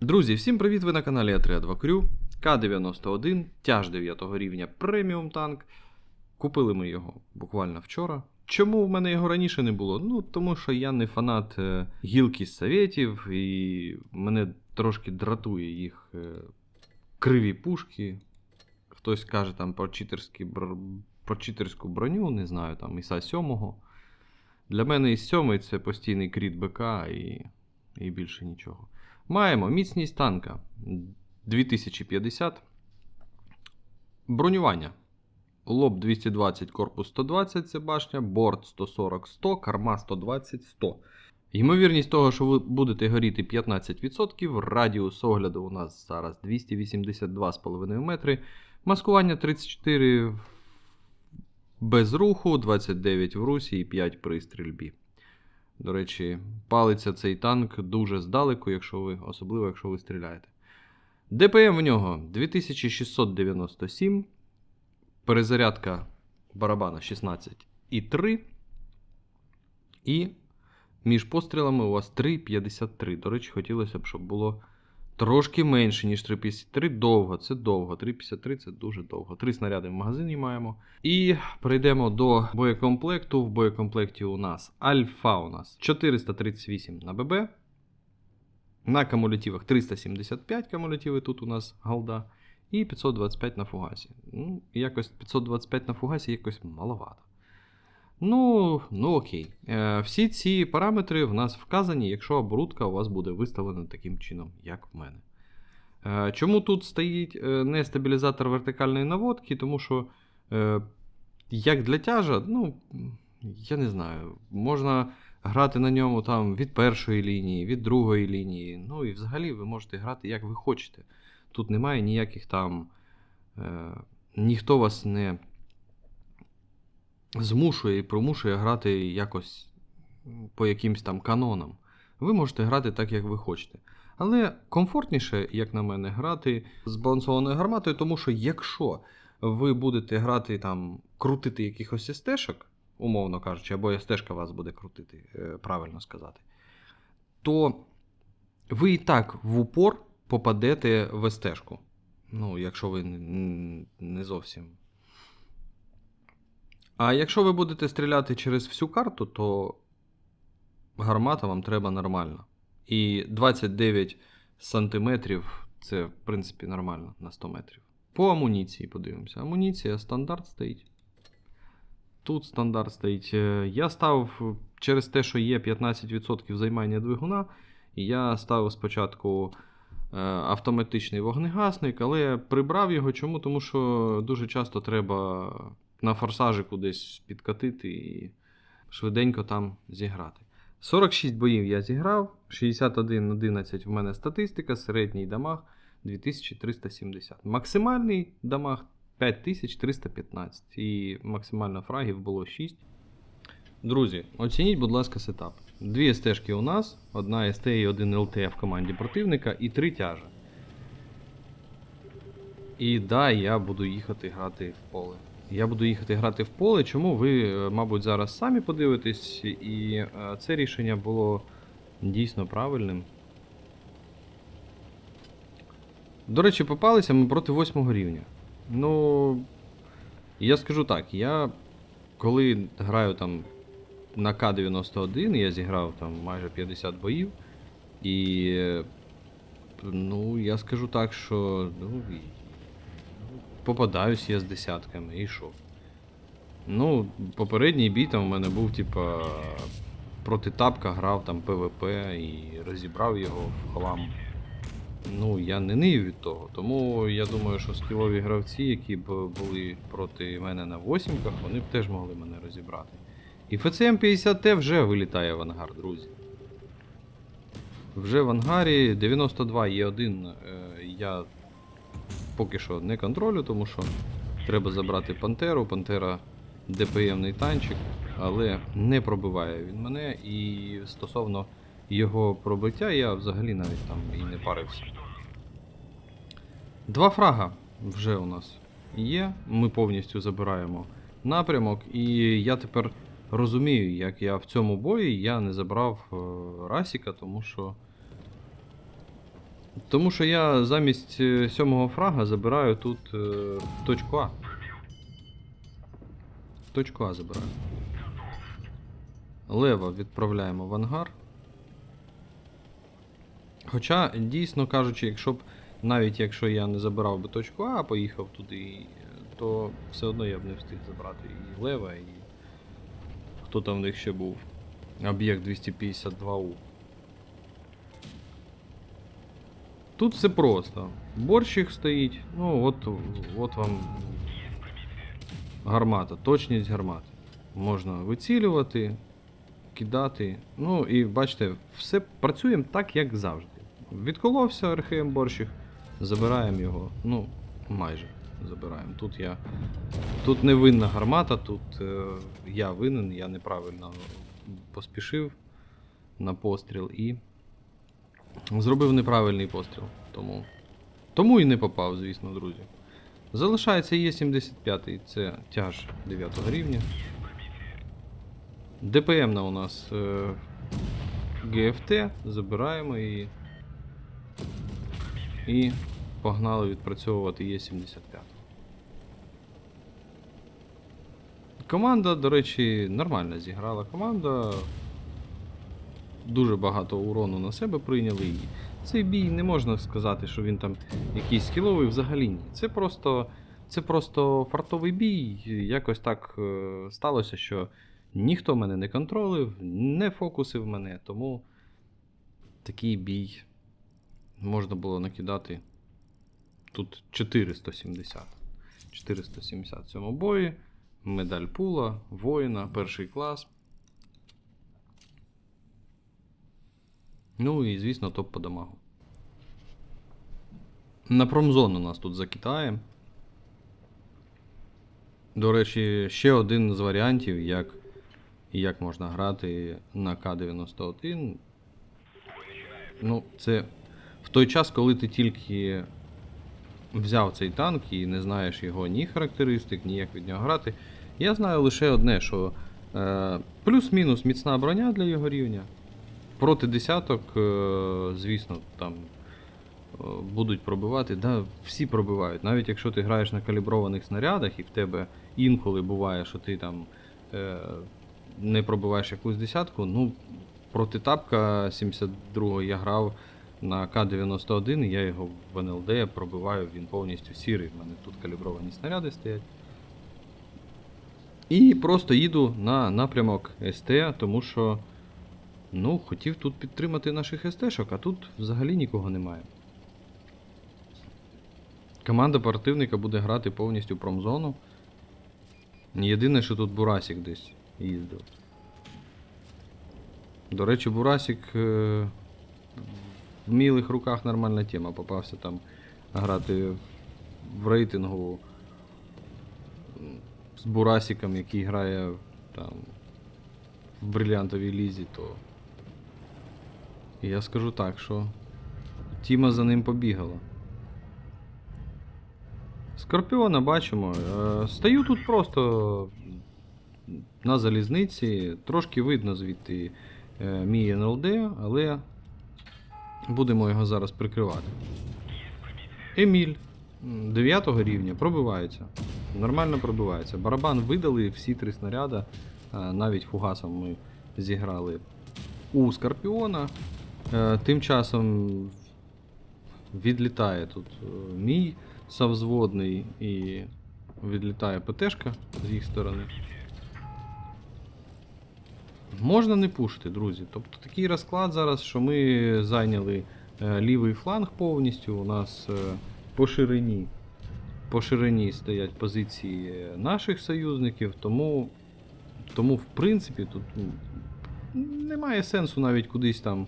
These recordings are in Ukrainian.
Друзі, всім привіт! Ви на каналі А32 Крю К91, тяж 9 рівня преміум танк. Купили ми його буквально вчора. Чому в мене його раніше не було? Ну, тому що я не фанат е, гілки з совєтів, і мене трошки дратує їх е, криві пушки. Хтось каже там про, читерські про читерську броню, не знаю, там Іса 7. Для мене із 7 це постійний кріт БК і, і більше нічого. Маємо міцність танка 2050. Бронювання. Лоб 220, корпус 120, це башня, борт 140-100, карма 120-100. Ймовірність того, що ви будете горіти 15%. Радіус огляду у нас зараз 282,5 метри. Маскування 34 без руху, 29 в русі і 5 при стрільбі. До речі, палиться цей танк дуже здалеку, якщо ви, особливо якщо ви стріляєте. ДПМ в нього 2697. Перезарядка барабана 16,3. І між пострілами у вас 3,53. До речі, хотілося б, щоб було трошки менше, ніж 3,53. Довго, це довго. 3,53 це дуже довго. Три снаряди в магазині маємо. І перейдемо до боєкомплекту. В боєкомплекті у нас Альфа у нас 438 на ББ. На кумулятивах 375 кумулятиви тут у нас голда. І 525 на фугасі. Ну, якось 525 на фугасі якось маловато. Ну, ну окей. Е, всі ці параметри в нас вказані, якщо оборудка у вас буде виставлена таким чином, як в мене. Е, чому тут стоїть е, не стабілізатор вертикальної наводки? Тому що, е, як для тяжа, ну, я не знаю, можна грати на ньому там від першої лінії, від другої лінії. Ну і взагалі ви можете грати як ви хочете. Тут немає ніяких там. Е, ніхто вас не змушує і примушує грати якось по якимсь там канонам. Ви можете грати так, як ви хочете. Але комфортніше, як на мене, грати з збалансованою гарматою, тому що якщо ви будете грати там, крутити якихось естешок, умовно кажучи, або естешка вас буде крутити, е, правильно сказати, то ви і так в упор попадете в естешку. Ну, якщо ви не зовсім. А якщо ви будете стріляти через всю карту, то гармата вам треба нормальна. І 29 сантиметрів це, в принципі, нормально на 100 метрів. По амуніції подивимося. Амуніція стандарт стоїть. Тут стандарт стоїть. Е, Я ставив через те, що є 15% займання двигуна. Я ставив спочатку е, автоматичний вогнегасник, але прибрав його. Чому? Тому що дуже часто треба на форсажику десь підкатити і швиденько там зіграти. 46 боїв я зіграв, 61-11 в мене статистика, середній дамаг 2370. Максимальний дамаг 5315. І максимально фрагів було 6. Друзі, оцініть, будь ласка, сетап. Дві СТ-шки у нас, одна СТ і один ЛТ в команді противника і три тяжа. І да, я буду їхати грати в поле. Я буду їхати грати в поле. Чому ви, е, мабуть, зараз самі подивитесь, і е, це рішення було дійсно правильним. До речі, попалися ми проти 8 рівня. Ну, я скажу так, я коли граю там на К-91, я зіграв там майже 50 боїв. І. Ну, я скажу так, що. Ну, попадаюсь я з десятками, і що? Ну, попередній бій там у мене був, типа, проти тапка грав там ПВП і розібрав його в хлам. Ну, я не нив від того. Тому я думаю, що скілові гравці, які б були проти мене на восімках, вони б теж могли мене розібрати. І ФЦМ 50Т вже вилітає в ангар, друзі. Вже в ангарі 92 є один. Я поки що не контролю, тому що треба забрати Пантеру. Пантера ДПМний танчик, але не пробиває він мене. І стосовно його пробиття, я взагалі навіть там і не парився. Два фрага вже у нас є. Ми повністю забираємо напрямок, і я тепер розумію, як я в цьому бої я не забрав е, Расіка, тому що Тому що я замість е, сьомого фрага забираю тут е, точку А. Точку А забираю. Лева відправляємо в ангар. Хоча, дійсно кажучи, якщо б навіть якщо я не забирав би точку А, а поїхав туди, то все одно я б не встиг забрати і Лева, і хто там в них ще був. Об'єкт 252У. Тут все просто. Борщик стоїть, ну от, от вам гармата, точність гармати. Можна вицілювати, кидати. Ну і бачите, все працюємо так, як завжди. Відколовся РХМ борщик, забираємо його. Ну, майже забираємо. Тут я. Тут не винна гармата, тут е, я винен, я неправильно поспішив на постріл і зробив неправильний постріл. Тому, тому і не попав, звісно, друзі. Залишається Є75, це тяж 9 рівня. ДПМ у нас е, ГФТ, забираємо її. І погнали відпрацьовувати Є75. Команда, до речі, нормально зіграла команда. Дуже багато урону на себе прийняли. І цей бій не можна сказати, що він там якийсь скіловий взагалі ні. Це просто, це просто фартовий бій. Якось так е, сталося, що ніхто мене не контролив, не фокусив мене, тому такий бій можна було накидати. Тут 470. 470 цьому бої. Медаль пула, воїна, перший клас. Ну і, звісно, топ по дамагу. На промзону нас тут закитає. До речі, ще один з варіантів, як, як можна грати на К-91. Ну, це в той час, коли ти тільки взяв цей танк і не знаєш його ні характеристик, ні як від нього грати. Я знаю лише одне, що е, плюс-мінус міцна броня для його рівня. Проти десяток, е, звісно, там е, будуть пробивати. Да, всі пробивають. Навіть якщо ти граєш на каліброваних снарядах і в тебе інколи буває, що ти там е, не пробиваєш якусь десятку, ну, проти тапка 72 я грав на К-91, і я його в НЛД пробиваю, він повністю сірий. В мене тут калібровані снаряди стоять. І просто їду на напрямок СТ, тому що ну, хотів тут підтримати наших СТ-шок, а тут взагалі нікого немає. Команда противника буде грати повністю промзону. Єдине, що тут Бурасік десь їздив. До речі, Бурасік е, в мілих руках нормальна тема. Попався там грати в рейтингу з Бурасіком, який грає там в брилянтовій лізі, то я скажу так, що Тіма за ним побігала. Скорпіона бачимо. Е, Стою тут просто на залізниці. Трошки видно звідти е, мій НЛД, але будемо його зараз прикривати. Еміль 9 рівня пробивається. Нормально пробивається. Барабан видали всі три снаряда. Е, Навіть фугасом ми зіграли у Скорпіона. Е, Тим часом відлітає тут е, мій совзводний і відлітає ПТшка з їх сторони. Можна не пушити, друзі. Тобто такий розклад зараз, що ми зайняли е, лівий фланг повністю. У нас по ширині, по ширині стоять позиції наших союзників, тому, тому в принципі тут ну, немає сенсу навіть кудись там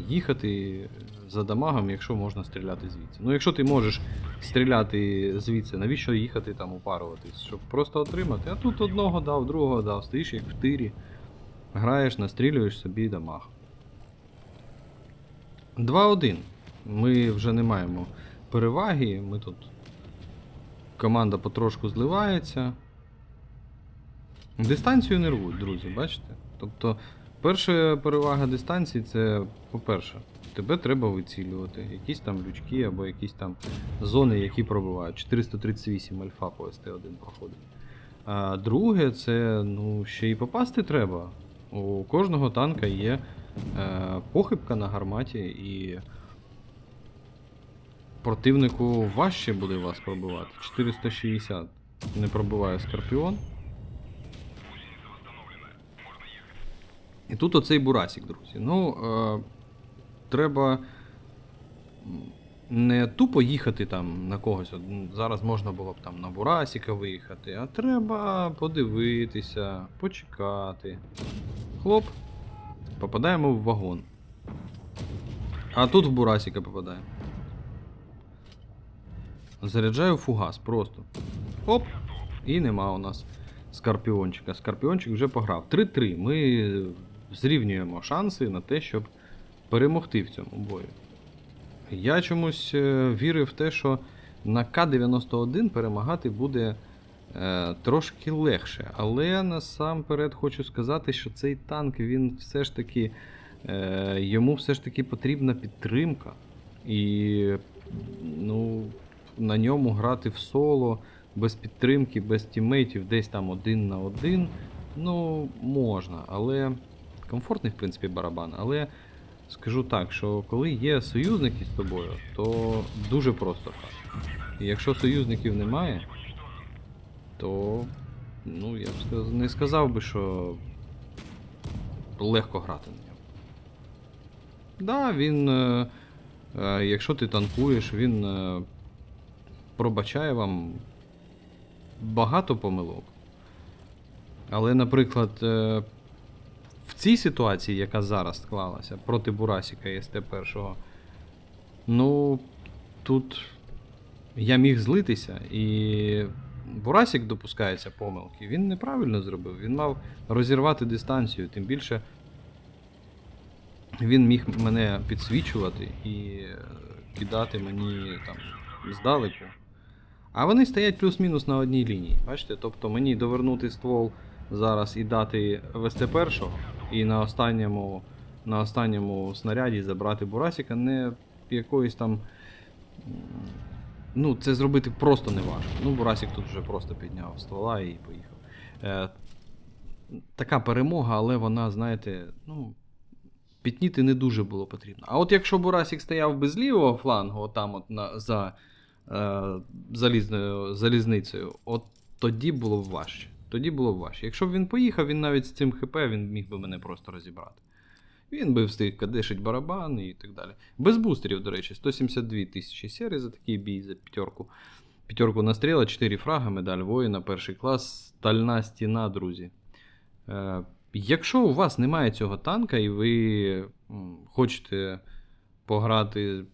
їхати за дамагом, якщо можна стріляти звідси. Ну, якщо ти можеш стріляти звідси, навіщо їхати там упаруватись? Щоб просто отримати. А тут одного дав, другого дав, стоїш як в тирі. Граєш, настрілюєш собі дамаг. 2-1. Ми вже не маємо переваги. Ми тут. Команда потрошку зливається. Дистанцію не рвуть, друзі, бачите? Тобто Перша перевага дистанції це, по-перше, тебе треба вицілювати. Якісь там лючки або якісь там зони, які пробивають. 438 альфа по СТ1 проходить. А друге, це ну, ще й попасти треба. У кожного танка є е, похибка на гарматі, і противнику важче буде вас пробивати. 460 не пробиває Скорпіон. І тут оцей бурасик, друзі. Ну, е, треба не тупо їхати там на когось. Зараз можна було б там на бурасика виїхати, а треба подивитися, почекати. Хлоп, попадаємо в вагон. А тут в бурасика попадаємо. Заряджаю фугас просто. Оп! І нема у нас Скорпіончика. Скорпіончик вже пограв. 3-3. Ми зрівнюємо шанси на те, щоб перемогти в цьому бою. Я чомусь е, вірив в те, що на К-91 перемагати буде е, трошки легше. Але насамперед хочу сказати, що цей танк він все ж таки. Е, йому все ж таки потрібна підтримка. І ну, на ньому грати в соло без підтримки, без тімейтів, десь там один на один. Ну, можна, але комфортний, в принципі, барабан. Але скажу так, що коли є союзники з тобою, то дуже просто. І якщо союзників немає, то ну, я б не сказав би, що легко грати на ньому. Да, він. Е, е, якщо ти танкуєш, він е, пробачає вам багато помилок. Але, наприклад, цій ситуації, яка зараз склалася проти Бурасіка і СТ-1, ну, тут я міг злитися, і Бурасік допускається помилки. Він неправильно зробив. Він мав розірвати дистанцію, тим більше він міг мене підсвічувати і кидати мені там здалеку. А вони стоять плюс-мінус на одній лінії. Бачите? Тобто мені довернути ствол зараз і дати ВСТ першого, і на останньому, на останньому снаряді забрати Бурасіка не якоїсь там. Ну, це зробити просто не важко. Ну, Бурасік тут вже просто підняв ствола і поїхав. Е, така перемога, але вона, знаєте, ну, пітніти не дуже було потрібно. А от якщо Бурасік стояв без лівого флангу, отам от на, за е, залізною, залізницею, от тоді було б важче. Тоді було б важче. Якщо б він поїхав, він навіть з цим ХП він міг би мене просто розібрати. Він би встиг кадешить барабан і так далі. Без бустерів, до речі, 172 тисячі серій за такий бій, за п'ятерку. П'ятерку настріла, 4 фрага, медаль воїна, перший клас, стальна стіна, друзі. Е, якщо у вас немає цього танка і ви хочете пограти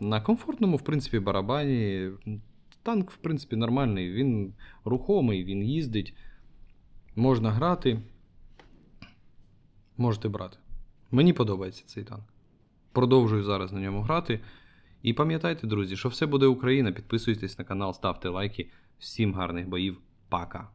на комфортному, в принципі, барабані, танк, в принципі, нормальний, він рухомий, він їздить, можна грати. Можете брати. Мені подобається цей танк. Продовжую зараз на ньому грати. І пам'ятайте, друзі, що все буде Україна. Підписуйтесь на канал, ставте лайки. Всім гарних боїв. Пока!